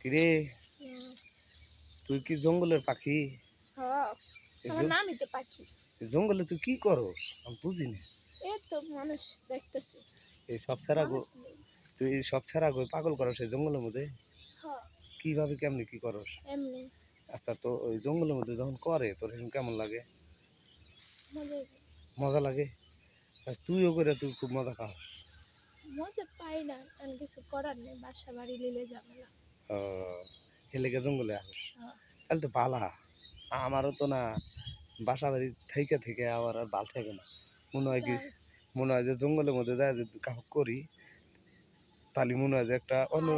কিরে। তুই কি জঙ্গলের পাখি? হ এই আমার জ- নামই তো পাখি। জঙ্গলে তুই কি করস? আমি বুঝি না মানুষ দেখতেছে। এই সব ছাড়া গো তুই সব ছাড়া গো পাগল করস এই জঙ্গলের মধ্যে? হ কীভাবে কেমনি কি করস? এমনি। আচ্ছা তো ওই জঙ্গলের মধ্যে যখন করে তোর কেমন লাগে? মজা লাগে। আর তুইও করে তুই খুব মজা খাস মজা পাই না কিছু করার নেই বাসা বাড়ি লিলে ঝামেলা। হেলেকে জঙ্গলে আসস। তাহলে তো বালা আমারও তো না বাসা বাড়ি থেকে থেকে আমার আর ভালো থাকে না। মনে হয় কি মনে হয় যে জঙ্গলের মধ্যে যায় যদি কাহক করি তাহলে মনে হয় যে একটা অন্য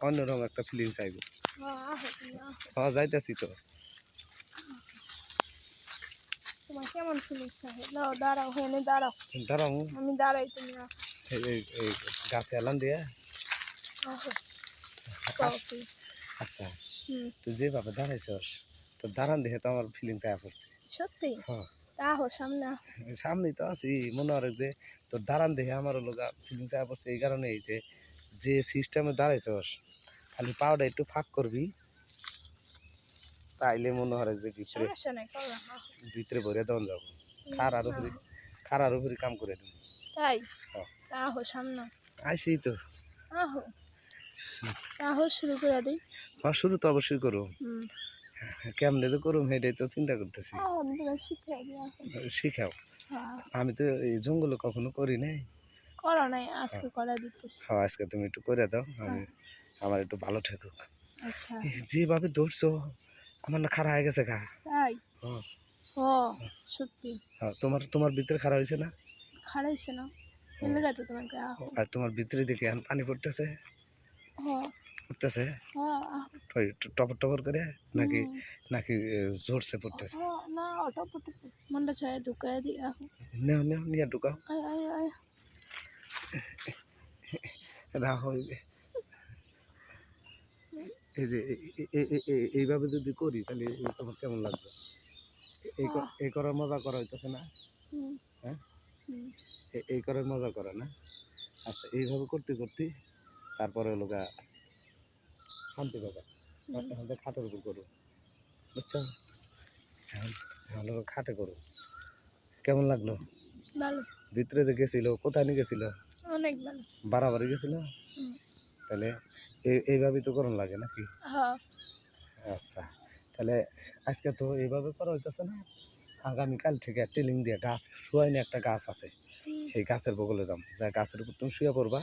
অন্যরকম একটা ফিলিংস আইব। হ্যাঁ যাইতেছি তো। তোমার কেমন ফিলিংস আছে নাও দাঁড়াও হেনে দাঁড়াও। দাঁড়াও। আমি দাঁড়াই তুমি এই- গাছে এলান দিয়ে? আচ্ছা। হুম। তুই যেভাবে দাঁড়াইছস তো দাঁড়ান দেখে তো আমার ফিলিংস আয়া পড়ছে সত্যি? হ্যাঁ। তা আহো সামনে আহো। সামনেই তো আছি। মনে হয় যে তোর দাঁড়ান দেখে আমার হলো ফিলিংস আয়া পড়ছে এই কারণে এই যে যে সিস্টেমে দাঁড়াইছস খালি পাওটা একটু ফাঁক করবি। তাইলে মনে হয় যে ভিতরে ভিতরে ভরে যাব। হুম, খারার উপরে। খারার উপরে কাম করে দেবো। তাই? হ্যাঁ। আহো সামনে। আইসি তো। আহো। আহো শুরু করে দিই। হ্যাঁ শুরু তো অবশ্যই করো। কেমনে তো করুম সেটাই তো চিন্তা করতেছি। শিখাও। হ্যাঁ। আমি তো এই জঙ্গলে কখনো করি নাই। করো নাই আজকে করা দিতেছি। হ্যাঁ আজকে তুমি একটু করে দাও আমি আমার একটু ভালো ঠেকুক। আচ্ছা। যেভাবে দৌড়ছো আমার না খারাপ হয়ে গেছে গা। তাই? হ্যাঁ ও সত্যি। হ্যাঁ, তোমার তোমার ভিতরে খারাপ হয়েছে না? খারাইছে না। এলে তো তোমাকে আর তোমার ভিতরে দিকে পানি পড়তেছে? হ পড়তেছে ওই টপর টপর করে নাকি নাকি জোরসে পড়তেছে? না অটো পটে মনটা ছায় দিই আহো। নেও নেও নিয়ে ঢুকাও। আয় আয় আয়। রাখো এই যে। এইভাবে যদি করি তাহলে তোমার কেমন লাগবে? এই করার মজা করা হইতেছে না? হ্যাঁ? এই করার মজা করে না? আচ্ছা এইভাবে করতে করতে তারপরে গা শান্তি পাবে। এখন তো খাটের উপর করো। বুঝছ? এখন খাটে করো। কেমন লাগল? ভালো। ভিতরে যে গেছিল কোথায় নিয়ে গেছিল? অনেক ভালো। বাড়াবাড়ি গেছিল? তাহলে এইভাবেই তো করণ লাগে নাকি? হ্যাঁ। আচ্ছা তাহলে আজকে তো এইভাবে করা হইতেছে না। আগামীকাল থেকে টেলিং দিয়ে গাছ শুয়াইনি একটা গাছ আছে। এই গাছের বগলে যাম। যা গাছের উপর তুমি শুয়ে পড়বা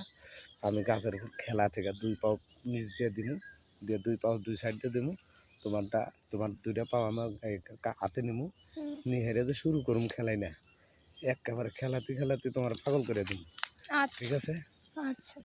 আমি গাছের উপর খেলা থেকে দুই পাও নিচ দিয়ে দিমু দিয়ে দুই পাও দুই সাইড দিয়ে দিমু। তোমারটা তোমার দুইটা পাও আমার হাতে নিমু। হুম। নিয়ে হেরে যে শুরু করুম খেলাই না একেবারে খেলাতে খেলাতে তোমার পাগল করে দিম। আচ্ছা। ঠিক আছে? আচ্ছা।